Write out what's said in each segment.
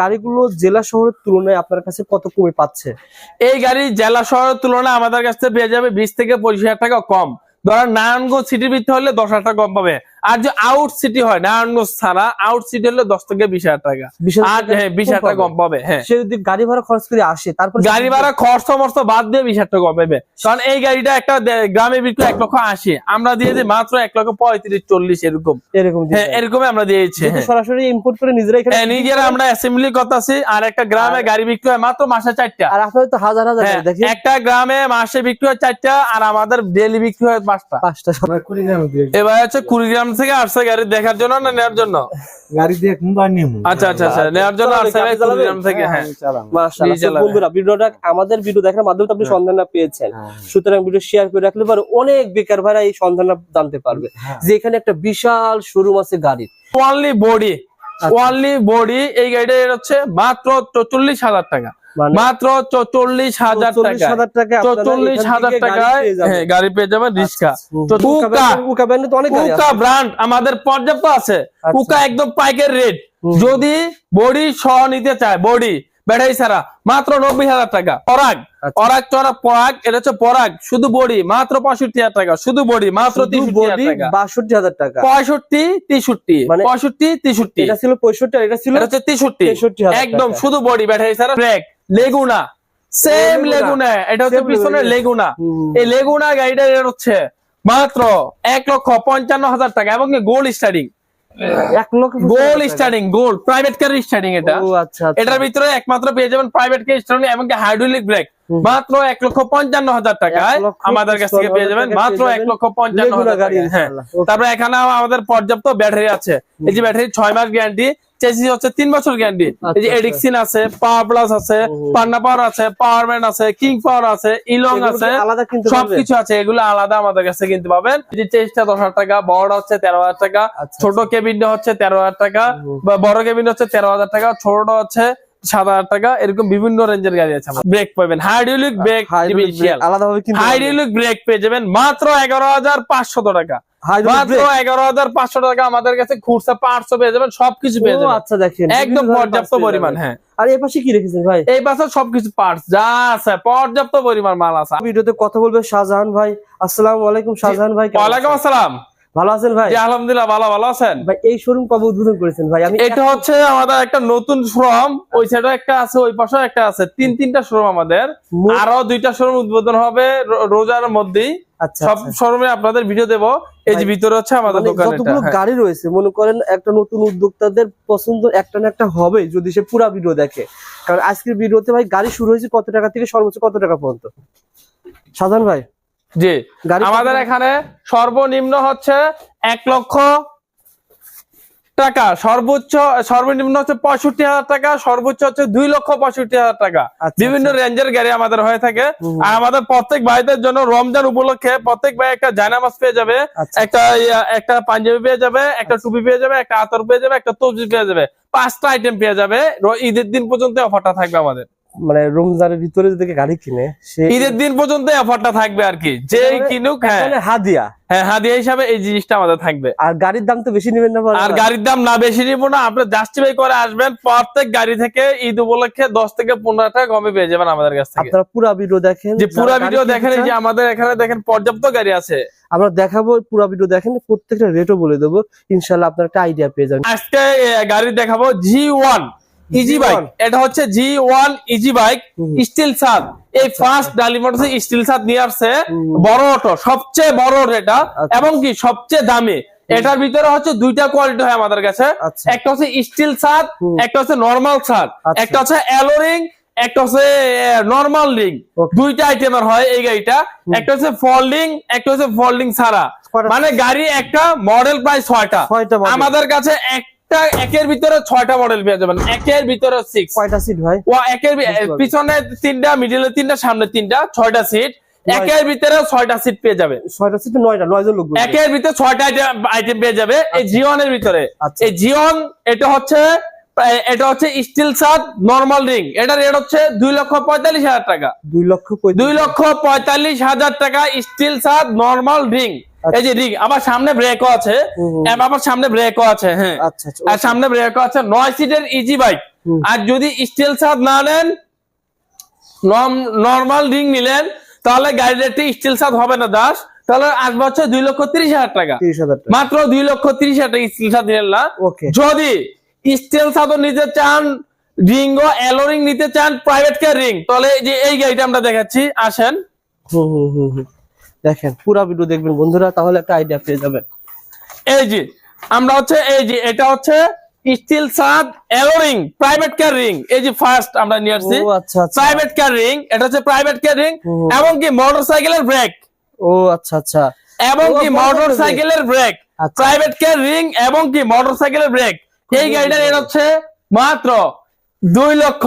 গাড়িগুলো জেলা শহরের তুলনায় আপনার কাছে কত কমে পাচ্ছে? এই গাড়ি জেলা শহরের তুলনায় আমাদের কাছে পেয়ে যাবে বিশ থেকে পঁচিশ হাজার টাকা কম। ধরেন নারায়ণগঞ্জ সিটির ভিতরে হলে দশ হাজার টাকা কম পাবে। আর যে আউট সিটি হয় নারায়ণগঞ্জ ছাড়া আউট সিটি হলে দশ থেকে বিশ হাজার টাকা। বিশ হাজার আর হ্যাঁ বিশ হাজার টাকা কম পাবে। হ্যাঁ। সে যদি গাড়ি ভাড়া খরচ করে আসে তারপর গাড়ি ভাড়া খরচ মরচ বাদ দিয়ে বিশ হাজার টাকা কম পাবে। কারণ এই গাড়িটা একটা গ্রামে বিক্রি এক লক্ষ আশি। আমরা দিয়ে দিই মাত্র এক লক্ষ পঁয়ত্রিশ চল্লিশ এরকম। এরকম হ্যাঁ। এরকমই আমরা দিয়েছি হ্যাঁ। সরাসরি ইম্পোর্ট করে নিজেরা এখানে হ্যাঁ, নিজেরা আমরা অ্যাসেম্বলি করতেছি আর একটা গ্রামে গাড়ি বিক্রি হয় মাত্র মাসে চারটা। আর আপনার তো হাজার হাজার হ্যাঁ, একটা গ্রামে মাসে বিক্রি হয় চারটা আর আমাদের ডেলি বিক্রি হয় পাঁচটা। পাঁচটা। এবার হচ্ছে কুড়িগ্রাম থেকে আসছে গাড়ি দেখার জন্য না নেওয়ার জন্য গাড়ি দিয়ে মুম্বাই নিয়ে আচ্ছা আচ্ছা আচ্ছা নেওয়ার জন্য আসছে? কুড়িগ্রাম থেকে হ্যাঁ মাশাআল্লাহ। চালাবে। তো বন্ধুরা ভিডিওটা আমাদের ভিডিও দেখার মাধ্যমে আপনি সন্ধানটা পেয়েছেন সুতরাং ভিডিও শেয়ার করে রাখলে পরে অনেক বেকার ভাইরা এই সন্ধানটা জানতে পারবে হ্যাঁ। যে এখানে একটা বিশাল শোরুম আছে গাড়ির ওয়ানলি বডি ওয়ানলি বডি এই গাড়িটা হচ্ছে মাত্র চল্লিশ হাজার টাকা। মানে মাত্র চল্লিশ হাজার টাকা চল্লিশ হাজার টাকায় হ্যাঁ, গাড়ি পেয়ে যাবেন রিক্সা। উকা তো অনেক গাড়ি কুকা ব্র্যান্ড আমাদের পর্যাপ্ত আছে। উকা কুকা একদম পাইকের রেট। যদি বডি সহ নিতে চায় বডি ব্যাটারি ছাড়া মাত্র নব্বই হাজার টাকা। পরাগ। আচ্ছা। পরাগ চড়া পরাগ এটা হচ্ছে পরাগ। শুধু বডি মাত্র পঁয়ষট্টি হাজার টাকা। শুধু বডি মাত্র শুধু তেষট্টি হাজার টাকা। পঁয়ষট্টি তেষট্টি। মানে- পঁয়ষট্টি তেষট্টি। এটা ছিল পঁয়ষট্টি এটা ছিল হচ্ছে তেষট্টি। একদম শুধু বডি ব্যাটারি ছাড়া ব্রেক। লেগুনা। সেম লেগুনা। এটা হচ্ছে পিছনে লেগুনা। এই লেগুনা গাড়িটা হচ্ছে মাত্র এক লক্ষ পঞ্চান্ন হাজার টাকা এবং গোল্ড স্টার্টিং এক লক্ষ gold starting gold private car starting এটা। আচ্ছা আচ্ছা। এটার ভিতরে একমাত্র পেয়ে যাবেন প্রাইভেট কার স্টার্টিং এবং হাইড্রোলিক ব্রেক মাত্র এক লক্ষ পঞ্চান্ন হাজার টাকায় আমাদের কাছ থেকে পেয়ে যাবেন। মাত্র এক লক্ষ পঞ্চান্ন হাজার হ্যাঁ। তারপরে এখানে আমাদের পর্যাপ্ত ব্যাটারি আছে। এই যে ব্যাটারি ছয় মাস গ্যারান্টি চেসিস হচ্ছে তিন বছর গ্যারান্টি এই যে আচ্ছা, আচ্ছা। এডিক্সিন আছে পাওয়ার প্লাস আছে। পান্না পাওয়ার আছে পাওয়ার ম্যান আছে কিং পাওয়ার আছে ইলং আছে সবকিছু আছে এগুলো আলাদা আমাদের কাছে কিনতে পাবেন। এই যে চেসটা দশ হাজার টাকা বড়টা হচ্ছে তেরো হাজার টাকা আচ্ছা, ছোট কেবিনটা হচ্ছে তেরো হাজার টাকা বা বড় কেবিন হচ্ছে তেরো হাজার টাকা ছোটটা হচ্ছে সাত হাজার টাকা এরকম বিভিন্ন রেঞ্জের গাড়ি আছে ব্রেক পাবেন। হাইড্রোলিক ব্রেক আলাদাভাবে হাইড্রোলিক ব্রেক পেয়ে যাবেন মাত্র এগারো হাজার পাঁচশত টাকা। Hydraulic মাত্র brake? এগারো হাজার পাঁচশো টাকা আমাদের কাছে খুচরা পাঁচশো পেয়ে যাবেন সবকিছু পেয়ে যাবেন। আচ্ছা দেখেন। একদম পর্যাপ্ত পরিমাণ হ্যাঁ। আর এই পাশে কি রেখেছেন ভাই? এই পাশে সবকিছু পার্টস যা আছে পর্যাপ্ত পরিমাণ মাল আছে। ভিডিওতে কথা বলবে শাহজাহান ভাই। আসসালামু আলাইকুম শাহজাহান ভাই ওয়ালাইকুম আসসালাম। ভালো আছেন ভাই? আলহামদুলিল্লাহ ভালো ভালো আছেন। ভাই এই শোরুম কবে উদ্বোধন করেছেন ভাই? আমি এটা হচ্ছে আমাদের একটা নতুন শোরুম ওই সাইডে একটা আছে ওই পাশেও একটা আছে। তিন তিনটা শোরুম আমাদের। আরও দুইটা শোরুম উদ্বোধন হবে রোজার মধ্যেই। আচ্ছা সব আচ্ছা। শোরুমে আপনাদের ভিডিও দেবো। এই যে ভিতরে হচ্ছে আমাদের মানে দোকান যতগুলো হ্যাঁ। গাড়ি রয়েছে মনে করেন একটা নতুন উদ্যোক্তাদের পছন্দ একটা না একটা হবে যদি সে পুরা ভিডিও দেখে। কারণ আজকের ভিডিওতে ভাই গাড়ি শুরু হয়েছে কত টাকা থেকে সর্বোচ্চ কত টাকা পর্যন্ত? সাধারণ ভাই। জি আমাদের এখানে সর্বনিম্ন হচ্ছে এক লক্ষ টাকা সর্বোচ্চ সর্বনিম্ন হচ্ছে পঁয়ষট্টি হাজার টাকা সর্বোচ্চ হচ্ছে দুই লক্ষ পঁয়ষট্টি হাজার টাকা। আচ্ছা, বিভিন্ন রেঞ্জের গাড়ি আমাদের হয়ে থাকে। আর আমাদের প্রত্যেক ভাইদের জন্য রমজান উপলক্ষে প্রত্যেক ভাই একটা জায়নামাজ পেয়ে যাবে আচ্ছা। একটা একটা পাঞ্জাবি পেয়ে যাবে একটা টুপি পেয়ে যাবে একটা আতর পেয়ে যাবে একটা তবজি পেয়ে যাবে পাঁচটা আইটেম পেয়ে যাবে। ঈদের দিন পর্যন্ত অফারটা থাকবে আমাদের। মানে রমজানের ভিতরে যদি গাড়ি কিনে সে ঈদের দিন পর্যন্ত অফারটা থাকবে আর কি। যে মানে কিনুক হ্যাঁ। হাদিয়া। হ্যাঁ হাদিয়া হিসাবে এই জিনিসটা আমাদের থাকবে। আর গাড়ির দাম তো বেশি নেবেন না আর গাড়ির দাম না বেশি নিব না আপনি জাস্টিফাই করে আসবেন প্রত্যেক গাড়ি থেকে ঈদ উপলক্ষে দশ থেকে পনেরো টাকা কমে পেয়ে যাবেন আমাদের কাছ থেকে। আপনারা পুরা ভিডিও দেখেন যে পুরো ভিডিও দেখেন যে আমাদের এখানে দেখেন পর্যাপ্ত গাড়ি আছে। আমরা দেখাবো পুরা ভিডিও দেখেন প্রত্যেকটা রেটও বলে দেবো। ইনশাল্লাহ আপনার একটা আইডিয়া পেয়ে যাবেন। আজকে গাড়ি দেখাবো জি ওয়ান ইজি বাইক G1 এটা হচ্ছে G one easy bike steel সাত। এই ফার্স্ট ডালি মোটরস স্টিল সাত নিয়ে আসছে। বড় অটো সবচেয়ে বড় অটো এটা। আচ্ছা। এবং কি সবচেয়ে দামি। এটার ভিতরে হচ্ছে দুইটা কোয়ালিটি হয় আমাদের কাছে। আচ্ছা। একটা হচ্ছে স্টিল হুম। একটা হচ্ছে নর্মাল আচ্ছা। একটা হচ্ছে অ্যালোরিং একটা হচ্ছে নর্মাল দুইটা আইটেমের হয় এই গাড়িটা। একটা হচ্ছে ফোল্ডিং একটা হচ্ছে ফোল্ডিং ছাড়া। মানে গাড়ি একটা মডেল প্রায় ছয়টা। আমাদের কাছে একটা একের ভিতরে ছয়টা মডেল পেয়ে যাবেন। একের ভিতরে সিক্স কয়টা সিট ভাই? ও একের। পিছনে তিনটা মিডিলে তিনটা সামনে তিনটা ছয়টা সিট একের ভিতরে ছয়টা সিট পেয়ে যাবে। ছয়টা সিট নয়টা নয় জন লোক একের ভিতরে ছয়টা আইটেম পেয়ে যাবে। এই জিওনের ভিতরে। আচ্ছা। এই জিওন এটা হচ্ছে এটা হচ্ছে স্টিল সাত নর্মাল রিং এটা রেট হচ্ছে দুই লক্ষ পঁয়তাল্লিশ হাজার টাকা। দুই লক্ষ দুই লক্ষ পঁয়তাল্লিশ হাজার টাকা স্টিল সাত নর্মাল রিং এই যে রিং আবার সামনে ব্রেকও আছে। আবার সামনে ব্রেকও আছে হ্যাঁ। আচ্ছা আচ্ছা আর সামনে ব্রেকও আছে নয় সিটের ইজি বাইক আর যদি স্টিল সাদ না নেন নর্মাল রিং নিলেন তাহলে গাড়ির একটি স্টিল সাদ হবে না দাস। তাহলে আসবে হচ্ছে দুই লক্ষ তিরিশ হাজার টাকা। মাত্র দুই লক্ষ তিরিশ হাজার টাকা স্টিল সাদ নিলেন না। ওকে। যদি স্টিল সাদও নিতে চান রিং ও এলো রিং নিতে চান প্রাইভেট কার রিং তাহলে এই যে এই গাড়িটা আমরা দেখাচ্ছি আসেন। হুম হুম হুম। দেখেন পুরো ভিডিও দেখবেন বন্ধুরা তাহলে একটা আইডিয়া পেয়ে যাবেন। এই যে আমরা হচ্ছে এই যে এটা হচ্ছে স্টিল সাদ এলো রিং প্রাইভেট কার রিং এই যে ফার্স্ট আমরা নিয়ে আসছি। প্রাইভেট কার রিং এটা হচ্ছে প্রাইভেট কার রিং। এবং কি মোটর সাইকেলের ব্রেক ও আচ্ছা আচ্ছা। এবং কি motorcycle মোটর brake। সাইকেলের ব্রেক। প্রাইভেট কার রিং এবং কি মোটর সাইকেলের ব্রেক এই গাড়িটার রেট হচ্ছে মাত্র দুই লক্ষ।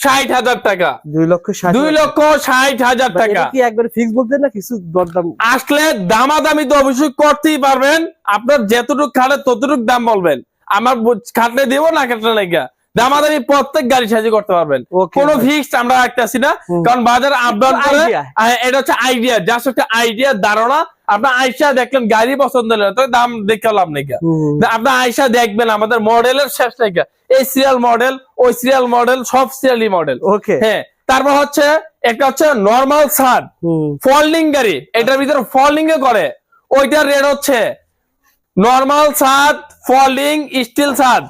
ষাট হাজার টাকা। দুই লক্ষ ষাট দুই লক্ষ ষাট হাজার টাকা। টাকা কি একবারে ফিক্স বলতে না কিছু দরদাম? আসলে দামাদামি তো অবশ্যই করতেই পারবেন। আপনার যতটুকু খাটে ততটুকু দাম বলবেন। আমার খাটলে দিব না খাটলে লেগা। দামাদামি প্রত্যেক গাড়ি সাহায্য করতে পারবেন। কোনো। ফিক্সড আমরা রাখতেছি না কারণ বাজার আপডাউন করে এটা হচ্ছে আইডিয়া জাস্ট একটা আইডিয়া ধারণা। আপনার দেখলেন গাড়ি পছন্দ হলে তো দাম দেখে লাভ নেই আপনার আইসা দেখবেন আমাদের মডেলের শেষ থেকে এই সিরিয়াল মডেল ওই সিরিয়াল মডেল সব সিরিয়ালি মডেল ওকে হ্যাঁ তারপর হচ্ছে একটা হচ্ছে নর্মাল সার ফোল্ডিং গাড়ি এটার ভিতরে ফোল্ডিং এ করে। ওইটার রেট হচ্ছে নর্মাল ছাদ ফোল্ডিং স্টিল ছাদ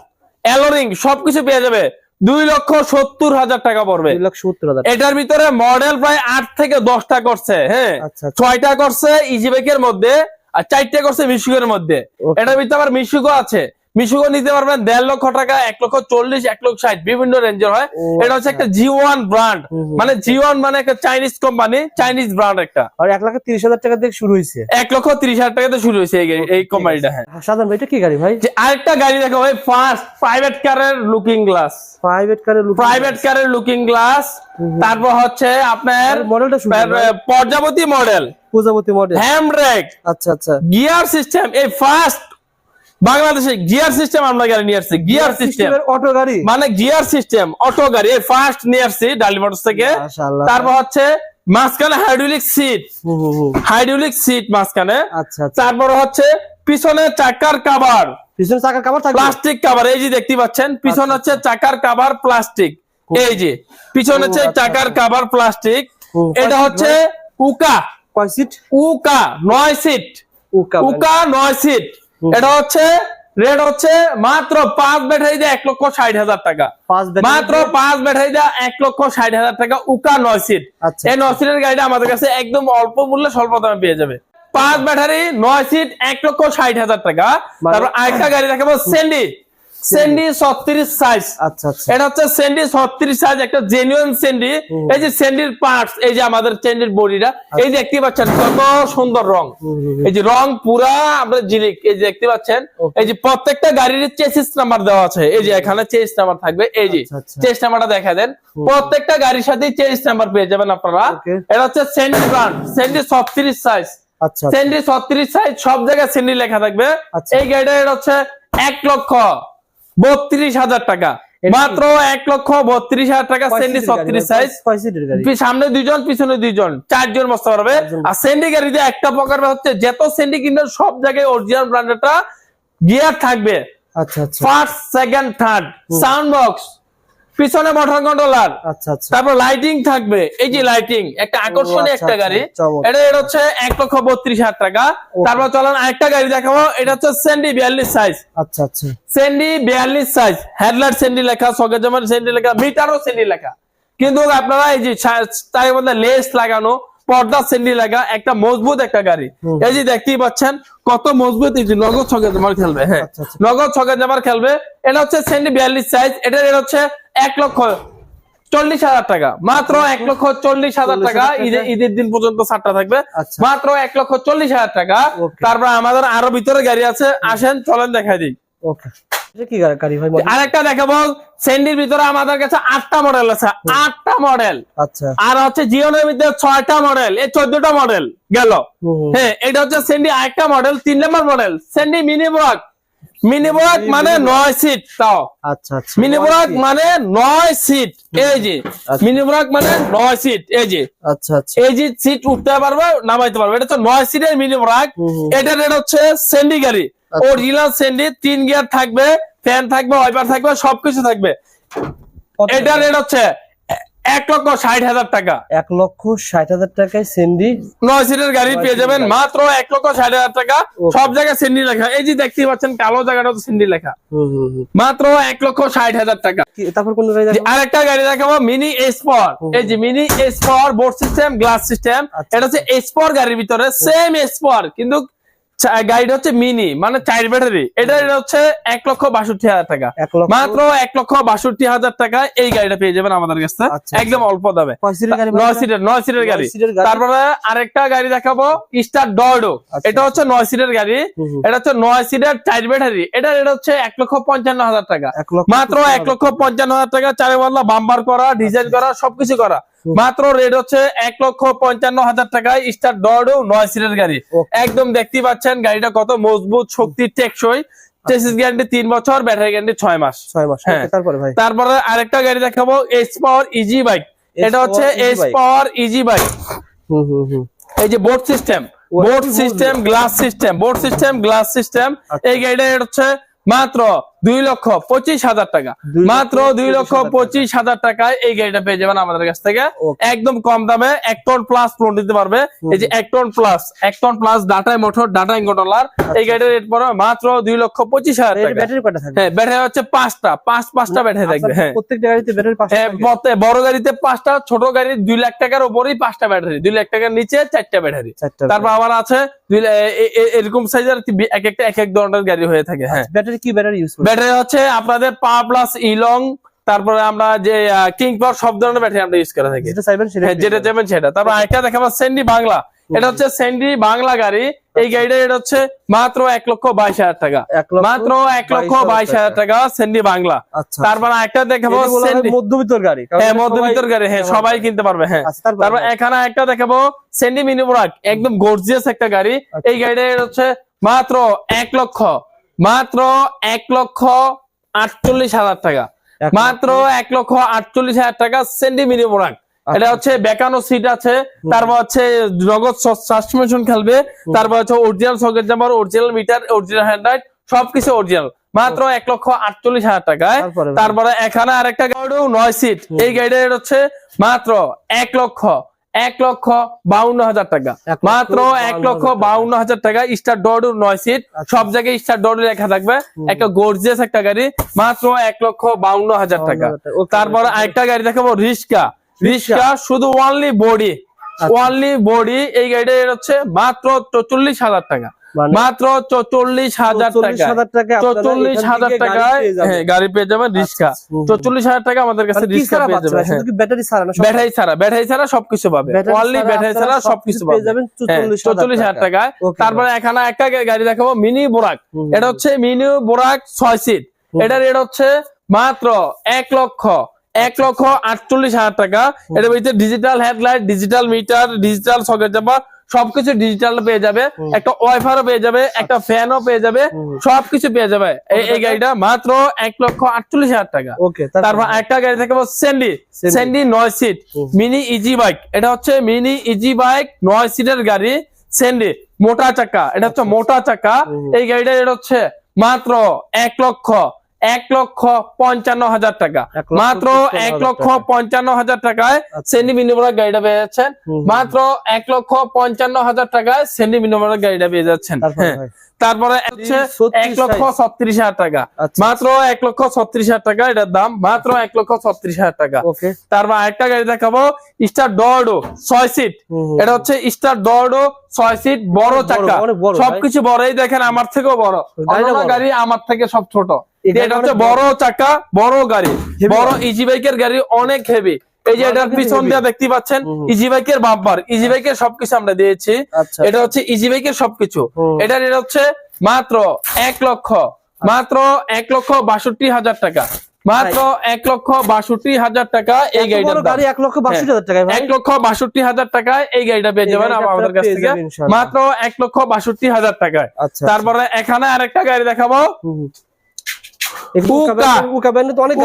এলোরিং সবকিছু পেয়ে যাবে দুই লক্ষ সত্তর হাজার টাকা পড়বে। এটার ভিতরে মডেল প্রায় আট থেকে দশটা করছে হ্যাঁ? আচ্ছা, আচ্ছা। ছয়টা করছে ইজিবেকের মধ্যে আর চারটে করছে মিশুকের মধ্যে। এটার ভিতরে আবার মিশুকও আছে। মিশুকও নিতে পারবেন দেড় লক্ষ টাকা এক লক্ষ চল্লিশ এক লক্ষ ষাট বিভিন্ন রেঞ্জের হয়। এটা হচ্ছে আচ্ছা। একটা জি ওয়ান হুম। মানে জি ওয়ান মানে একটা চাইনিজ কোম্পানি চাইনিজ ব্র্যান্ড একটা। আর এক লাখ তিরিশ হাজার টাকা থেকে শুরু হয়েছে। এক লক্ষ তিরিশ হাজার টাকাতে শুরু হয়েছে এই কোম্পানিটা হ্যাঁ। সাধারণ ভাই এটা কি গাড়ি ভাই? আরেকটা গাড়ি দেখো ওই ফার্স্ট প্রাইভেট কারের লুকিং গ্লাস প্রাইভেট কারের প্রাইভেট কারের লুকিং গ্লাস তারপর হচ্ছে আপনার মডেলটা পর্যাবতী মডেল পূজাবতী মডেল হ্যান্ড ব্রেক আচ্ছা আচ্ছা। গিয়ার সিস্টেম এই ফার্স্ট বাংলাদেশে গিয়ার সিস্টেম আমরা গাড়ি নিয়ে আসছি গিয়ার সিস্টেম। অটো গাড়ি? মানে গিয়ার সিস্টেম অটো গাড়ি এই ফার্স্ট নিয়ে আসছি ডালি মোটরস থেকে। তারপর হচ্ছে মাঝখানে হাইড্রোলিক সিট। হাইড্রোলিক সিট মাঝখানে। আচ্ছা আচ্ছা। তারপর হচ্ছে পিছনে চাকার কাভার পিছনে চাকার কাভার থাকবে? প্লাস্টিক কাভার এই যে দেখতে পাচ্ছেন পিছনে হচ্ছে চাকার কাভার প্লাস্টিক এই যে পিছনে হচ্ছে আচ্ছা, চাকার আচ্ছা। কাভার প্লাস্টিক এটা হচ্ছে উকা। কয় সিট উকা নয় সিট উকা উকা নয় সিট। এটা হচ্ছে রেট হচ্ছে মাত্র পাঁচ ব্যাটারি দিয়ে এক লক্ষ ষাট হাজার টাকা। মাত্র পাঁচ ব্যাটারি দিয়ে এক লক্ষ ষাট হাজার টাকা উকা নয় সিট আচ্ছা, এই নয় সিটের গাড়িটা আমাদের কাছে একদম অল্প মূল্যে স্বল্প দামে পেয়ে যাবে। পাঁচ ব্যাটারি নয় সিট এক লক্ষ ষাট হাজার টাকা। মানে- তারপর আরেকটা গাড়ি দেখাবো সেন্ডি সেন্ডি ছত্রিশ সাইজ আচ্ছা আচ্ছা। এটা হচ্ছে সেন্ডি ছত্রিশ সাইজ একটা জেনুইন সেন্ডি এই যে সেন্ডির পার্টস এই যে আমাদের সেন্ডির বডিটা এই যে দেখতে পাচ্ছেন কত সুন্দর রং। এই যে রং পুরা জিলিক এই যে দেখতে পাচ্ছেন এই যে প্রত্যেকটা গাড়ির চেসিস নাম্বার দেওয়া আছে। এই যে এখানে চেস নাম্বার থাকবে এই যে আচ্ছা, আচ্ছা। চেস নাম্বারটা দেখা দেন। প্রত্যেকটা গাড়ির সাথে চেস নাম্বার পেয়ে যাবেন আপনারা। এটা হচ্ছে সেন্ডি ব্র্যান্ড সেন্ডি ছত্রিশ সাইজ আচ্ছা সেন্ডি ছত্রিশ সাইজ সব জায়গায় সেন্ডি লেখা থাকবে। আচ্ছা। এই গাড়িটা এটা হচ্ছে এক লক্ষ। বত্রিশ হাজার টাকা। মাত্র এক লক্ষ বত্রিশ হাজার টাকা সেন্ডি ছত্রিশ সাইজ সামনে দুইজন পিছনে দুইজন চারজন বসতে পারবে আর সেন্ডি গাড়িতে একটা প্রকার হচ্ছে যেত সেন্ডি কিনবেন সব জায়গায় অরিজিনাল ব্র্যান্ডেরটা গিয়ার থাকবে। আচ্ছা আচ্ছা। First second third sound box পিছনে মোটর কন্ট্রোলার আচ্ছা আচ্ছা। তারপর লাইটিং থাকবে। এই যে লাইটিং একটা আকর্ষণীয় আচ্ছা, একটা গাড়ি। এটা এটা হচ্ছে এক লক্ষ বত্রিশ হাজার টাকা। তারপর চলেন আরেকটা গাড়ি দেখাবো। এটা হচ্ছে সেন্ডি বিয়াল্লিশ সাইজ আচ্ছা আচ্ছা। সেন্ডি বিয়াল্লিশ সাইজ হেডলাইট সেন্ডি লেখা সকে জামার সেন্ডি লেখা মিটারও সেন্ডি লেখা। কিন্তু আপনারা এই যে তার মধ্যে লেস লাগানো পর্দা সেন্ডি লাগা একটা মজবুত একটা গাড়ি। এই যে দেখতেই পাচ্ছেন কত মজবুত এই যে নগদ ছকেট জামার খেলবে হ্যাঁ। আচ্ছা, আচ্ছা। নগদ ছকেট জামার খেলবে। এটা হচ্ছে সেন্ডি বিয়াল্লিশ সাইজ এটা এটা হচ্ছে এক লক্ষ চল্লিশ হাজার টাকা। মাত্র এক লক্ষ চল্লিশ হাজার টাকা ঈদের ঈদের দিন পর্যন্ত ছাড়টা থাকবে। আচ্ছা। মাত্র এক লক্ষ চল্লিশ হাজার টাকা। তারপর আমাদের আরও ভিতরে গাড়ি আছে। আসেন চলেন দেখাই দিই। ওকে কি গাড়ি- ভাই? আরেকটা দেখাবো সেন্ডির ভিতরে আমাদের কাছে আটটা মডেল আছে। আটটা মডেল আচ্ছা। আর হচ্ছে জিওনের ভিতরে ছয়টা মডেল এই চোদ্দটা মডেল গেল। হ্যাঁ এটা হচ্ছে সেন্ডি আরেকটা মডেল তিন নম্বর মডেল সেন্ডি মিনি ব্লক মিনি বোরাক মানে নয় সিট তাও। আচ্ছা আচ্ছা। মিনি মানে নয় সিট এই যে মিনি মানে নয় সিট এই যে আচ্ছা আচ্ছা। এই যে সিট উঠতে পারবে নামাইতে পারবে। এটা তো নয় সিটের মিনি। এটা রেট হচ্ছে সেন্ডি গাড়ি। আচ্ছা। অরিজিনাল সেন্ডি তিন গিয়ার থাকবে ফ্যান থাকবে ওয়াইপার থাকবে সবকিছু থাকবে। এটা রেট হচ্ছে এক লক্ষ ষাট হাজার টাকা। এক লক্ষ ষাট হাজার টাকায় সেন্ডি নয় সিটের গাড়ি পেয়ে যাবেন মাত্র এক লক্ষ ষাট হাজার টাকা। সব জায়গায় সিন্ডি লেখা। এই যে দেখতে পাচ্ছেন কালো জায়গাটা তো সিন্ডি লেখা। মাত্র এক লক্ষ ষাট হাজার টাকা। তারপর কোন আরেকটা গাড়ি দেখাবো মিনি এসপর। এই যে মিনি এসপর বোর্ড সিস্টেম গ্লাস সিস্টেম আচ্ছা। এটা হচ্ছে এসপর গাড়ির ভিতরে সেম এসপর কিন্তু গাড়িটা হচ্ছে মিনি মানে চার ব্যাটারি এটা হচ্ছে এক লক্ষ বাষট্টি হাজার টাকা। মাত্র এক লক্ষ বাষট্টি হাজার টাকা এই গাড়িটা পেয়ে যাবেন আমাদের কাছে। আচ্ছা। একদম অল্প দামে। নয় সিটের নয় সিটের গাড়ি। তারপরে আরেকটা গাড়ি দেখাবো স্টার আচ্ছা। এটা হচ্ছে নয় সিটের গাড়ি। এটা হচ্ছে নয় সিটের চার ব্যাটারি এটা এটা হচ্ছে এক লক্ষ পঞ্চান্ন হাজার টাকা। মাত্র এক লক্ষ পঞ্চান্ন হাজার টাকা চারে বাম্বার করা ডিজাইন করা সবকিছু করা। মাত্র রেট হচ্ছে এক লক্ষ পঞ্চান্ন হাজার টাকায় স্টার ডয়ডো নয় সিটের গাড়ি। একদম দেখতেই পাচ্ছেন গাড়িটা কত মজবুত শক্তি টেকসই। চেসিস গ্যারান্টি তিন বছর ব্যাটারি গ্যারান্টি ছয় মাস। ছয় মাস। হ্যাঁ। তারপরে ভাই? তারপরে আরেকটা গাড়ি দেখাবো এস পাওয়ার ইজি বাইক এটা হচ্ছে এস পাওয়ার ইজি বাইক এই যে board system board system glass system board system glass system. এই গাড়িটা হচ্ছে মাত্র দুই লক্ষ পঁচিশ হাজার টাকা। মাত্র দুই লক্ষ পঁচিশ হাজার টাকায় এই গাড়িটা পেয়ে যাবেন আমাদের কাছ থেকে। একদম কম দামে এক টন প্লাস লোন দিতে পারবে। এই যে এক টন প্লাস এক টন প্লাস ডাটা মোটর ডাটা ইনকোটলার এই রেট পড়বে মাত্র দুই লক্ষ পঁচিশ হাজার ব্যাটারি হ্যাঁ ব্যাটারি হচ্ছে পাঁচটা। পাঁচ পাঁচটা ব্যাটারি থাকবে হ্যাঁ। হ্যাঁ, বড় গাড়িতে পাঁচটা ছোট গাড়ি দুই লাখ টাকার উপরেই পাঁচটা ব্যাটারি দুই লাখ টাকার নিচে চারটা ব্যাটারি তারপর আবার আছে এরকম সাইজের এক একটা এক এক ধরনের গাড়ি হয়ে থাকে হ্যাঁ। ব্যাটারি কি ব্যাটারি ইউজ ব্যাটারি হচ্ছে আপনাদের পা প্লাস ইলং তারপরে আমরা যে কিং পাওয়ার সব ধরনের ব্যাটারি আমরা ইউজ করে থাকি। যেটা চাইবেন সেটা হ্যাঁ, সেটা। তারপর আরেকটা দেখাবো সেন্ডি বাংলা এটা হচ্ছে সেন্ডি বাংলা গাড়ি। এই গাড়িটা এটা হচ্ছে মাত্র এক লক্ষ বাইশ হাজার টাকা। মাত্র এক লক্ষ বাইশ হাজার টাকা। সেন্ডি বাংলা আচ্ছা তারপর আরেকটা দেখাবো সেন্ডি মধ্যবিত্তর গাড়ি। হ্যাঁ মধ্যবিত্তর গাড়ি হ্যাঁ সবাই কিনতে পারবে হ্যাঁ। আচ্ছা, তারপর এখানে একটা দেখাবো সেন্ডি মিনি একদম গর্জিয়াস একটা গাড়ি। আচ্ছা। এই গাড়িটা এটা হচ্ছে মাত্র এক লক্ষ। মাত্র এক লক্ষ আটচল্লিশ হাজার টাকা। মাত্র এক লক্ষ আটচল্লিশ হাজার টাকা সেন্ডি মিনি এটা হচ্ছে বেকানো সিট আছে তারপর হচ্ছে নগদ সাসপেনশন খেলবে তারপর হচ্ছে অরিজিনাল সকেট জামার অরিজিনাল মিটার অরিজিনাল হ্যান্ডরাইট সবকিছু অরিজিনাল মাত্র এক লক্ষ আটচল্লিশ হাজার টাকায়। তারপরে তারপরে এখানে আরেকটা গাড়িও নয় সিট এই গাড়িটা হচ্ছে মাত্র এক লক্ষ এক লক্ষ বাউন্ন হাজার টাকা। মাত্র এক লক্ষ বাউন্ন হাজার টাকা স্টার ডর নয় সিট আচ্ছা। সব জায়গায় স্টার ডোর লেখা থাকবে। একটা গর্জিয়াস একটা গাড়ি মাত্র এক লক্ষ বাউন্ন হাজার টাকা। তারপর. আরেকটা গাড়ি দেখাবো রিস্কা রিস্কা শুধু ওয়ানলি বডি ওয়ানলি বডি এই গাড়িটা হচ্ছে মাত্র চল্লিশ হাজার টাকা। মাত্র চল্লিশ হাজার টাকা 44,000 টাকায় আপনারা চল্লিশ হাজার টাকায়। হ্যাঁ গাড়ি পেয়ে যাবেন রিক্সা। আচ্ছা, হুম, হুম। চল্লিশ হাজার টাকা আমাদের কাছে মানে রিক্সা পেয়ে যাবেন কি ব্যাটারি ছাড়া ব্যাটারি ছাড়া ব্যাটারি ছাড়া সবকিছু পাবে। অনলি ব্যাটারি ছাড়া সবকিছু পাবে। চল্লিশ হাজার টাকায়। তারপরে এখানে একটা গাড়ি দেখাবো মিনি বোরাক। এটা হচ্ছে মিনি বোরাক ছয় সিট। এটার রেট হচ্ছে মাত্র এক লক্ষ এক লক্ষ আটচল্লিশ হাজার টাকা। এটা digital headlight digital meter digital socket jumper সবকিছু ডিজিটাল পেয়ে যাবে একটা ওয়াইফারও পেয়ে যাবে একটা ফ্যানও পেয়ে যাবে সবকিছু পেয়ে যাবে। এই- এই গাড়িটা মাত্র এক লক্ষ আটচল্লিশ হাজার টাকা। ওকে তারপর একটা গাড়ি সেন্ডি Sandy। সেন্ডি নয় সিট মিনি ইজি বাইক এটা হচ্ছে মিনি ইজি বাইক নয় সিটের গাড়ি সেন্ডি মোটা চাকা। এটা হচ্ছে মোটা চাকা। এই গাড়িটা এটা হচ্ছে মাত্র এক লক্ষ এক লক্ষ পঞ্চান্ন হাজার টাকা। মাত্র এক লক্ষ পঞ্চান্ন হাজার টাকায় আচ্ছা। সেন্ডি মিনিমার গাড়িটা পেয়ে যাচ্ছেন। মাত্র এক লক্ষ পঞ্চান্ন হাজার টাকায় সেন্ডি মিনিমার গাড়িটা পেয়ে যাচ্ছেন। তারপরে হ্যাঁ। এক লক্ষ ছত্রিশ হাজার। টাকা। আচ্ছা। মাত্র এক লক্ষ ছত্রিশ হাজার টাকা এটার দাম। মাত্র এক লক্ষ ছত্রিশ হাজার টাকা। তারপর আরেকটা গাড়ি দেখাবো স্টার ডর্ডো ছয় সিট। এটা হচ্ছে স্টার ডর্ডো ছয় সিট বড় চাকা। সবকিছু বড়ই দেখেন আমার থেকেও বড়। গাড়ি আমার থেকে সব ছোট। এটা হচ্ছে বড়। চাকা বড় গাড়ি। বড় গাড়ি। ইজি বাইকের গাড়ি অনেক হেভি এই যে এটার পিছন দিয়ে দেখতে পাচ্ছেন হুম, হুম। ইজি বাইকের বাম্পার ইজি বাইকের সবকিছু আমরা দিয়েছি। আচ্ছা। এটা হচ্ছে ইজি বাইকের সবকিছু। এটার এটা হচ্ছে মাত্র এক লক্ষ। মাত্র এক লক্ষ বাষট্টি হাজার টাকা। মাত্র এক লক্ষ বাষট্টি হাজার টাকা এই গাড়িটার। এক লক্ষ বাষট্টি হাজার টাকায় এক লক্ষ বাষট্টি হাজার টাকায় এই গাড়িটা পেয়ে যাবেন আমাদের কাছ থেকে। মাত্র এক লক্ষ বাষট্টি হাজার টাকায়। আচ্ছা তারপরে এখানে আরেকটা গাড়ি দেখাবো।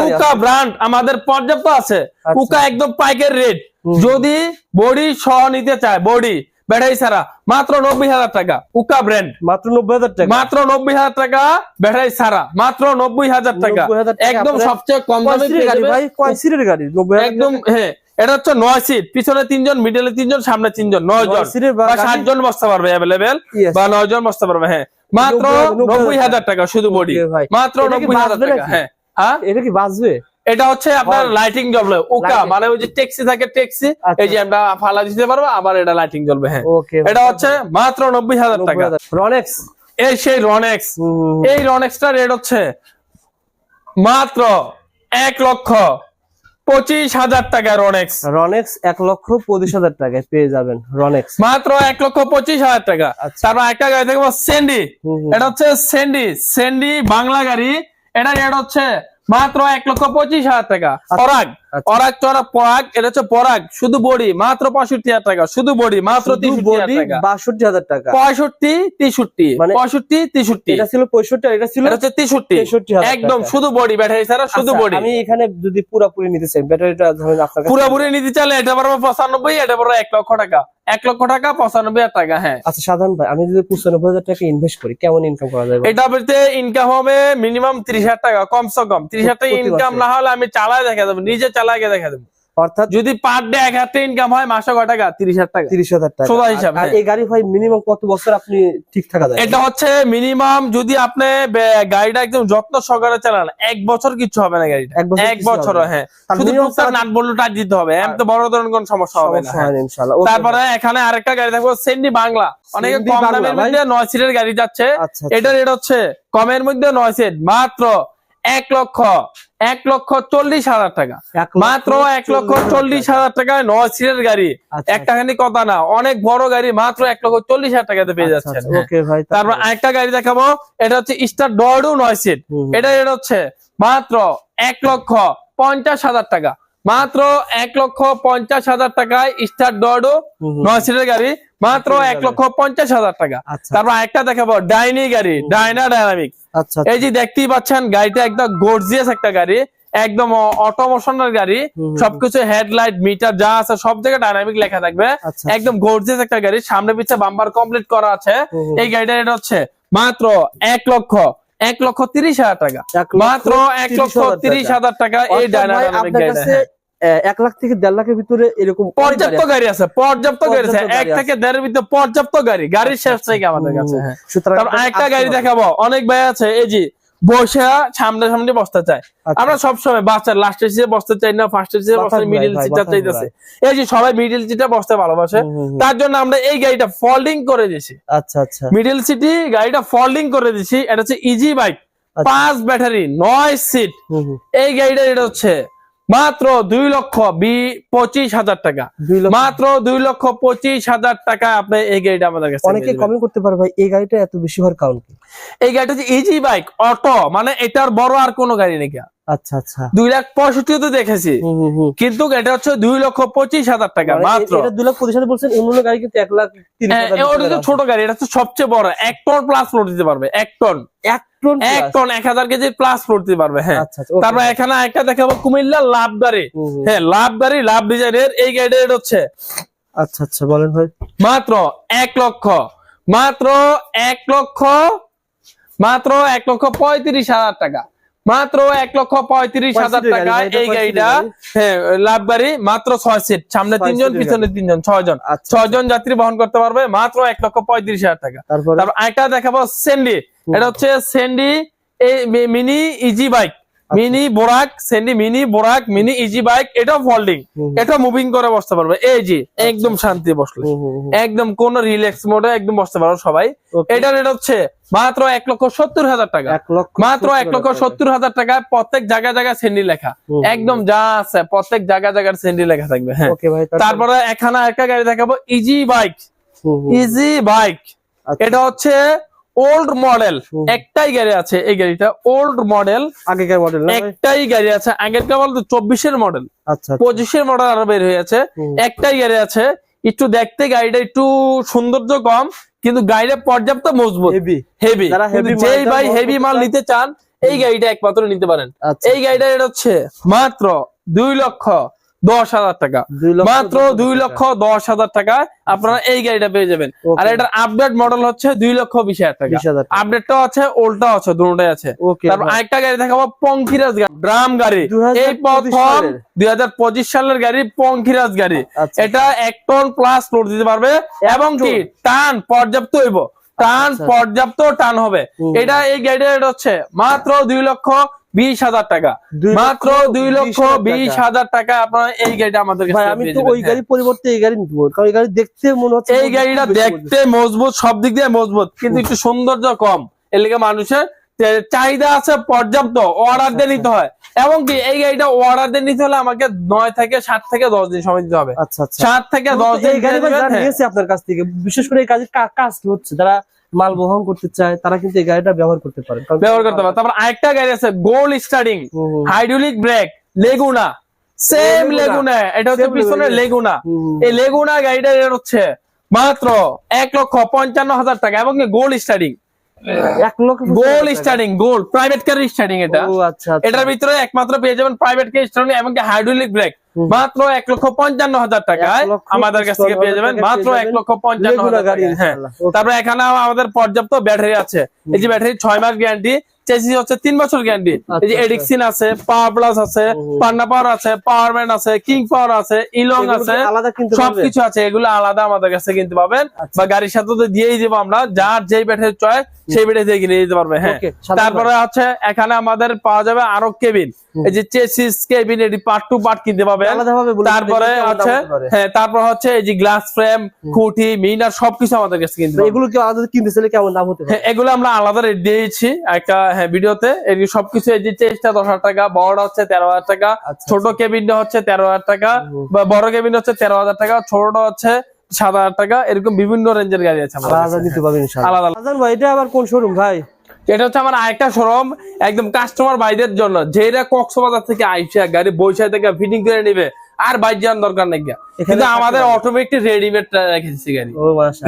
উকা। ব্র্যান্ড আমাদের পর্যাপ্ত আছে। আচ্ছা। উকা একদম পাইকের রেট। যদি বডি সহ নিতে চায় বডি ব্যাটারি ছাড়া মাত্র নব্বই হাজার টাকা উকা ব্র্যান্ড। মাত্র নব্বই হাজার টাকা। মাত্র নব্বই হাজার টাকা ব্যাটারি ছাড়া মাত্র নব্বই হাজার টাকা। একদম সবচেয়ে কম গাড়ি ভাই? কয় সিটের গাড়ি? একদম হ্যাঁ এটা হচ্ছে নয় সিট। পিছনে তিনজন মিডলে তিনজন সামনে তিনজন নয় জন সাতজন বসতে পারবে অ্যাভেলেবেল বা নয় জন বসতে পারবে হ্যাঁ। মাত্র নব্বই- হাজার টাকা শুধু বডি মাত্র নব্বই হাজার টাকা হ্যাঁ হ্যাঁ? এটা কি বাঁচবে এটা হচ্ছে আপনার লাইটিং জ্বলবে উকা মানে ওই যে ট্যাক্সি থাকে ট্যাক্সি আচ্ছা। এই যে আমরা ফালা দিতে পারব আবার এটা লাইটিং জ্বলবে হ্যাঁ। এটা হচ্ছে মাত্র নব্বই হাজার টাকা। রনেক্স এই সেই রনেক্স এই রনেক্সটা রেট হচ্ছে মাত্র এক লক্ষ পঁচিশ হাজার টাকা রনেক্স রনেক্স এক লক্ষ পঁচিশ হাজার টাকায় পেয়ে যাবেন রনেক্স মাত্র এক লক্ষ পঁচিশ হাজার টাকা। আচ্ছা। তারপর একটা গাড়ি দেখব সেন্ডি। এটা হচ্ছে সেন্ডি সেন্ডি বাংলা গাড়ি। এটা রেট হচ্ছে মাত্র এক লক্ষ পঁচিশ হাজার টাকা। পরাগ আচ্ছা। এটা হচ্ছে পরাগ শুধু বডি মাত্র পঁয়ষট্টি হাজার টাকা শুধু বডি মাত্র বাষট্টি হাজার টাকা। পঁয়ষট্টি তেষট্টি মানে- পঁয়ষট্টি তেষট্টি। এটা ছিল পঁয়ষট্টি এটা ছিল হচ্ছে তেষট্টি। একদম শুধু বডি ব্যাটারি ছাড়া শুধু আচ্ছা, বডি। আমি এখানে যদি পুরাপুরি নিতে চাই ব্যাটারিটা ধরেন আপনার কাছে- নিতে চাইলে এটা পারব পঁচানব্বই এটা পারব এক লক্ষ টাকা। এক লক্ষ টাকা পঁচানব্বই হাজার টাকা হ্যাঁ। আচ্ছা সাধারণ ভাই আমি যদি পঁচানব্বই হাজার টাকা ইনভেস্ট করি কেমন ইনকাম করা যাবে? এটা বলতে ইনকাম হবে মিনিমাম ত্রিশ হাজার টাকা কমসে কম। ত্রিশ হাজার টাকা ইনকাম না হলে আমি চালায় দেখা দেবো নিজে চালায় দেখা দেবো। অর্থাৎ যদি পার ডে এক টাকা ইনকাম হয় মাসে কয় টাকা? তিরিশ হাজার টাকা। তিরিশ হাজার টাকা। সোজা হিসাব, হ্যাঁ। এই গাড়ি ভাই মিনিমাম কত বছর আপনি ঠিক থাকা যায়? এটা হচ্ছে মিনিমাম যদি আপনি গাড়িটা একদম যত্ন সহকারে চালান এক বছর কিছু হবে না গাড়িটা। এক বছর। হ্যাঁ। শুধু টুকটাক নাট টাচ দিতে হবে। এম তো বড় ধরনের কোনো সমস্যা হবে না হ্যাঁ। তারপরে এখানে আরেকটা গাড়ি থাকব সেন্ডি বাংলা অনেকে কম দামের মধ্যে নয় সিটের গাড়ি যাচ্ছে। আচ্ছা, আচ্ছা। এটা রেট হচ্ছে কমের মধ্যে নয় সিট মাত্র এক লক্ষ এক লক্ষ চল্লিশ হাজার টাকা। মাত্র এক লক্ষ চল্লিশ হাজার টাকায় নয় সিটের গাড়ি। আচ্ছা, একটা খানি কথা না অনেক বড় গাড়ি মাত্র এক লক্ষ চল্লিশ হাজার টাকাতে পেয়ে আচ্ছা, যাচ্ছেন। আচ্ছা, তারপর আরেকটা গাড়ি দেখাবো এটা হচ্ছে স্টার ডরডু নয় সিট। হুম। এটা হচ্ছে মাত্র এক লক্ষ পঞ্চাশ হাজার টাকা। মাত্র এক লক্ষ পঞ্চাশ হাজার টাকায় স্টার হুম। নয় সিটের গাড়ি। মাত্র এক লক্ষ পঞ্চাশ হাজার টাকা। তারপর একটা দেখাবো ডাইনি গাড়ি ডাইনা ডাইনামিক। আচ্ছা এই যে দেখতেই পাচ্ছেন গাড়িটা একদম গর্জিয়াস একটা গাড়ি একদম অটোমোশনের গাড়ি। সবকিছু হেডলাইট মিটার যা আছে সব জায়গায় ডাইনামিক লেখা থাকবে। আচ্ছা একদম গর্জিয়াস একটা গাড়ি সামনে পিছে বাম্বার কমপ্লিট করা আছে। এই গাড়িটা এটা হচ্ছে মাত্র এক লক্ষ এক লক্ষ তিরিশ হাজার টাকা। মাত্র এক লক্ষ তিরিশ হাজার টাকা এই ডাইনামিক গাড়িটা। আহ, এক লাখ থেকে দেড় লাখের ভিতরে এরকম পর্যাপ্ত গাড়ি আছে পর্যাপ্ত গাড়ি আছে। এক থেকে দেড়ের ভিতরে পর্যাপ্ত গাড়ি গাড়ির শেষ থেকে আমাদের কাছে। হ্যাঁ সুতরাং আরেকটা গাড়ি দেখাবো। অনেক ভাই আছে এই যে বসে সামনে সামনে বসতে আচ্ছা। আমরা সবসময় বাচ্চার লাস্টের সিটে বসতে চাই না ফার্স্টের সিটে বসতে মিডিল সিটটা চাইতেছে। এই যে সবাই মিডিল সিটে বসতে ভালোবাসে। তার জন্য আমরা এই গাড়িটা ফোল্ডিং করে দিয়েছি। আচ্ছা আচ্ছা। মিডিল সিটি গাড়িটা ফোল্ডিং করে দিয়েছি এটা হচ্ছে ইজি বাইক আচ্ছা। পাঁচ ব্যাটারি নয় সিট। এই গাড়িটা এটা হচ্ছে মাত্র দুই লক্ষ বি পঁচিশ হাজার টাকা। মাত্র দুই লক্ষ পঁচিশ হাজার টাকা আপনি এই গাড়িটা আমাদের কাছে অনেকে কমেন্ট করতে পারবে ভাই এই গাড়িটা এত বেশি হওয়ার কারণ এই গাড়িটা ইজি বাইক অটো মানে এটার বড় আর কোনো গাড়ি নেই আচ্ছা আচ্ছা। দুই লাখ পঁয়ষট্টি তো দেখেছি। কিন্তু এটা হচ্ছে দুই লক্ষ পঁচিশ হাজার টাকা মানে মাত্র। দুই লাখ পঁচিশ হাজার বলছেন অন্য অন্য গাড়ি কিন্তু এক লাখ হ্যাঁ, ওটা তো ছোট গাড়ি এটা সবচেয়ে বড়। এক টন প্লাস দিতে পারবে এক টন। এক টন এক টন এক হাজার কেজি প্লাস দিতে পারবে হ্যাঁ। আচ্ছা। তারপর এখানে একটা দেখাবো কুমিল্লার লাভ গাড়ি। হ্যাঁ লাভ গাড়ি লাভ ডিজাইনের এই গাড়িটা এটা হচ্ছে। আচ্ছা আচ্ছা বলেন ভাই। মাত্র এক লক্ষ মাত্র এক লক্ষ মাত্র এক লক্ষ পঁয়ত্রিশ হাজার টাকা। মাত্র এক লক্ষ পঁয়ত্রিশ হাজার টাকা এই গাড়িটা হ্যাঁ লাভ গাড়ি মাত্র ছয় সিট সামনে তিনজন পিছনে তিনজন ছয়জন। জন আচ্ছা। ছয় জন যাত্রী বহন করতে পারবে মাত্র এক লক্ষ পঁয়ত্রিশ হাজার টাকা। তারপরে? একটা দেখাবো সেন্ডি এটা হচ্ছে সেন্ডি এই mini easy bike mini বোরাক সেন্ডি mini বোরাক mini easy bike এটাও ফোল্ডিং এটা মুভিং করে বসতে পারবে। এই যে একদম শান্তি বসলে। একদম কোন রিল্যাক্স মোডে একদম বসতে পারো সবাই। এটা রেট হচ্ছে মাত্র এক লক্ষ সত্তর হাজার টাকা। মাত্র এক লক্ষ সত্তর হাজার টাকায় প্রত্যেক জায়গায় জায়গায় সেন্ডি লেখা। একদম যা আছে প্রত্যেক জায়গায় জায়গায় সেন্ডি লেখা থাকবে হ্যাঁ। তারপরে- এখানে একটা গাড়ি দেখাবো ইজি বাইক। ইজি বাইক আচ্ছা। এটা হচ্ছে ওল্ড মডেল একটাই গাড়ি আছে এই গাড়িটা ওল্ড মডেল আগেকার মডেল একটাই গাড়ি আছে আগেরকার বলতে চব্বিশের মডেল আচ্ছা পঁচিশের মডেল আরও বের হয়ে আছে একটাই গাড়ি আছে একটু দেখতে গাড়িটা একটু সৌন্দর্য কম কিন্তু গাড়িটা পর্যাপ্ত মজবুত। হেভি যেই ভাই হেভি মাল নিতে চান এই গাড়িটা একমাত্র নিতে পারেন। আচ্ছা। এই গাড়িটা এটা হচ্ছে মাত্র দুই লক্ষ দশ হাজার টাকা। মাত্র দুই লক্ষ দশ হাজার টাকা আপনারা এই গাড়িটা পেয়ে যাবেন। আর এটার আপডেট মডেল হচ্ছে দুই লক্ষ বিশ হাজার টাকা। আপডেটটাও আছে ওল্ডটাও আছে দুটোটাই আছে। তারপর আরেকটা গাড়ি দেখাবো পঙ্খিরাজ গাড়ি ড্রাম গাড়ি। এই প্রথম দুই হাজার পঁচিশ সালের গাড়ি পঙ্খিরাজ গাড়ি। আচ্ছা। এটা এক টন প্লাস লোড দিতে পারবে। এবং কি টান পর্যাপ্ত হইব। টান আচ্ছা। পর্যাপ্ত টান হবে। এটা এই গাড়িটা এটা হচ্ছে মাত্র দুই লক্ষ বিশ হাজার টাকা। মাত্র দুই লক্ষ বিশ হাজার টাকা। আপনারা এই গাড়িটা আমাদের আমি তো ওই হ্যাঁ। গাড়ির পরিবর্তে এই গাড়ি নিবো কারণ এই গাড়ি দেখতে মনে হচ্ছে এই গাড়িটা দেখতে মজবুত সব দিক দিয়ে মজবুত কিন্তু একটু সৌন্দর্য কম। এর লিগে মানুষের চাহিদা আছে পর্যাপ্ত অর্ডার দিয়ে নিতে হয়। এবং কি এই গাড়িটা অর্ডার দিয়ে নিতে হলে আমাকে নয় থেকে সাত থেকে দশ দিন সময় দিতে হবে। আচ্ছা আচ্ছা। সাত থেকে দশ দিন গাড়ি হ্যাঁ। আপনার কাছ থেকে বিশেষ করে এই কাজের কা- কাজ কি হচ্ছে? যারা মাল বহন করতে চায় তারা কিন্তু এই গাড়িটা ব্যবহার করতে পারে ব্যবহার করতে পারে তারপর আরেকটা গাড়ি আছে গোল starting. Hydraulic brake Leguna same Leguna. এটা হচ্ছে পিছনের পিছনে লেগুনা। এই লেগুনা গাড়িটা হচ্ছে মাত্র এক লক্ষ পঞ্চান্ন হাজার টাকা এবং গোল স্টার্টিং এক লক্ষ পঁচিশ গোল্ড হাজার টাকা। Starting gold private car starting এটা। আচ্ছা আচ্ছা। এটার ভিতরে একমাত্র পেয়ে যাবেন প্রাইভেট স্টার্টিং এবং হাইড্রোলিক ব্রেক মাত্র এক লক্ষ পঞ্চান্ন হাজার টাকায় আমাদের কাছ থেকে পেয়ে যাবেন। মাত্র এক টাকায় লক্ষ পঞ্চান্ন হাজার হ্যাঁ। তারপরে এখানে আমাদের পর্যাপ্ত ব্যাটারি আছে। এই যে ব্যাটারি ছয় মাস গ্যারান্টি চেসিস হচ্ছে তিন বছর গ্যারান্টি এই যে আচ্ছা, এডিক্সিন আছে পাওয়ার প্লাস আছে পান্না পাওয়ার আছে পাওয়ার ম্যান আছে কিং পাওয়ার আছে ইলং আছে? সবকিছু আছে এগুলো আলাদা আমাদের কাছে কিনতে পাবেন আচ্ছা। বা গাড়ির সাথে তো দিয়েই দেবো আমরা যার যেই ব্যাটারি চয়েস সেই ব্যাটারি দিয়ে কিনে দিতে পারবে হ্যাঁ। তারপরে হচ্ছে এখানে আমাদের পাওয়া যাবে আরও কেবিন এই যে চেসিস কেবিন এটি পার্ট টু পার্ট কিনতে পাবেন তারপরে হচ্ছে হ্যাঁ তারপর হচ্ছে এই যে গ্লাস ফ্রেম খুঁটি মিনার সবকিছু আমাদের কাছে কিনতে এগুলো কি আলাদা কিনতে চাইলে কেমন দাম হতে হ্যাঁ, এগুলো আমরা আলাদা রেট দিয়েছি একটা হ্যাঁ ভিডিওতে এই সবকিছু এই যে দশ হাজার টাকা বড়টা হচ্ছে তেরো হাজার টাকা আচ্ছা, ছোট কেবিনটা হচ্ছে তেরো হাজার টাকা বা বড় কেবিন হচ্ছে তেরো হাজার টাকা ছোটটা হচ্ছে সাত হাজার টাকা এরকম বিভিন্ন রেঞ্জের গাড়ি আছে আলাদা কাছে। পারবেন আলাদা। ভাই এটা আবার কোন শোরুম ভাই? এটা হচ্ছে আমার আরেকটা শোরুম একদম কাস্টমার ভাইদের জন্য। যেটা কক্সবাজার থেকে আইসা গাড়ি বৈশাখ থেকে ফিটিং করে নিবে আর বাইর যাওয়ার দরকার নেই। কিন্তু আমাদের অটোমেটিক রেডিমেড রেখেছি গাড়ি।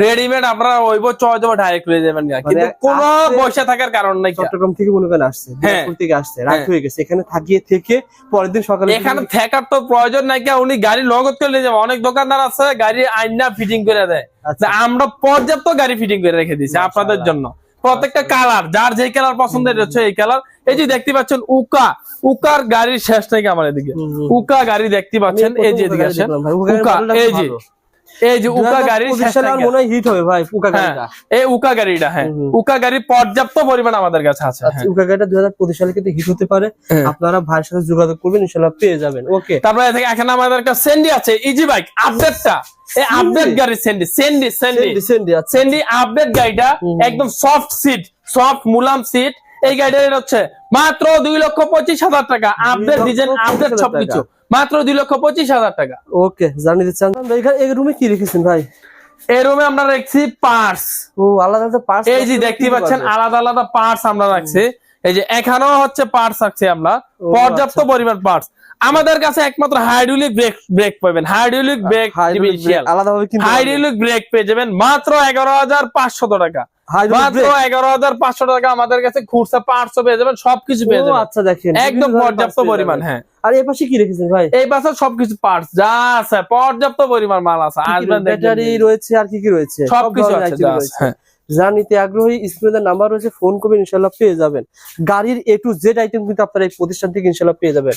রেডিমেড আপনারা ওইব চয় দেবো ডাইরেক্ট লয়ে যাবেন। কিন্তু মানে কোনো পয়সা থাকার কারণ নাই চট্টগ্রাম থেকে মনে করেন আসছে হ্যাঁ। থেকে আসছে রাত হ্যাঁ। হয়ে গেছে। এখানে থাকিয়ে থেকে পরের দিন সকালে এখানে থাকার তো প্রয়োজন নাই কি উনি গাড়ি লগত করে নিয়ে যাবে অনেক দোকানদার আছে গাড়ি আইনা ফিটিং করে দেয়। আচ্ছা। আমরা পর্যাপ্ত গাড়ি ফিটিং করে রেখে দিয়েছি আপনাদের জন্য। প্রত্যেকটা কালার যার যে কালার পছন্দ এটা হচ্ছে এই কালার। এই যে দেখতে পাচ্ছেন উকা উকার গাড়ির শেষ নাকি আমার এদিকে। উকা গাড়ি দেখতে পাচ্ছেন এই যে এদিকে আসেন। উকা এই যে এই যে উকা গাড়ির 2025 শেষ সালে আমার নাকি মনে হিট হবে ভাই উকা হ্যাঁ গাড়িটা। এই উকা গাড়িটা হ্যাঁ। উকা গাড়ি পর্যাপ্ত পরিমাণ আমাদের কাছে আছে আচ্ছা হ্যাঁ। উকা গাড়িটা দুই হাজার পঁচিশ সালে কিন্তু হিট হতে পারে। হ্যাঁ। আপনারা ভাইয়ের সাথে যোগাযোগ করবেন ইনশাল্লাহ পেয়ে যাবেন। ওকে। তারপরে এখানে এখানে আমাদের একটা সেন্ডি আছে ইজি বাইক আপডেটটা এই আপডেট গাড়ি সেন্ডি সেন্ডি সেন্ডি সেন্ডি সেন্ডি আপডেট গাড়িটা একদম সফট সিট সফট মুলাম সিট এই গাড়িটা রেট হচ্ছে মাত্র দুই লক্ষ পঁচিশ হাজার টাকা। আপডেট ডিজাইন আপডেট সবকিছু। মাত্র দুই লক্ষ পঁচিশ হাজার টাকা। ওকে জানিয়ে দিচ্ছেন এই রুমে কি রেখেছেন ভাই? এই রুমে আমরা রাখছি পার্স ও আলাদা আলাদা পার্স এই যে দেখতে পাচ্ছেন আলাদা আলাদা পার্টস আমরা রাখছি। এই যে এখানেও হচ্ছে পার্টস রাখছি আমরা। পর্যাপ্ত আচ্ছা। পরিমাণ পার্টস আমাদের কাছে একমাত্র হাইড্রোলিক ব্রেক ব্রেক পাবেন। হাইড্রোলিক ব্রেক হাইড্রোলিক পেয়ে যাবেন মাত্র এগারো হাজার পাঁচশত টাকা। এগারো হাজার পাঁচশো টাকা আমাদের কাছে খুরসা পাঁচশো পেয়ে যাবেন সবকিছু পেয়ে যাবেন। আচ্ছা দেখেন। একদম পর্যাপ্ত পরিমাণ হ্যাঁ। আর এই পাশে কি রেখেছেন ভাই? এই পাশে সবকিছু পার্টস যা আছে পর্যাপ্ত পরিমাণ মাল আছে। আসবেন ব্যাটারি রয়েছে আর কি কি রয়েছে? সবকিছু আছে যা হ্যাঁ। যা নিতে আগ্রহী স্ক্রিনের নাম্বার রয়েছে ফোন করবেন ইনশাল্লাহ পেয়ে যাবেন। গাড়ির এ টু জেড আইটেম কিন্তু আপনারা এই প্রতিষ্ঠান থেকে ইনশাল্লাহ পেয়ে যাবেন।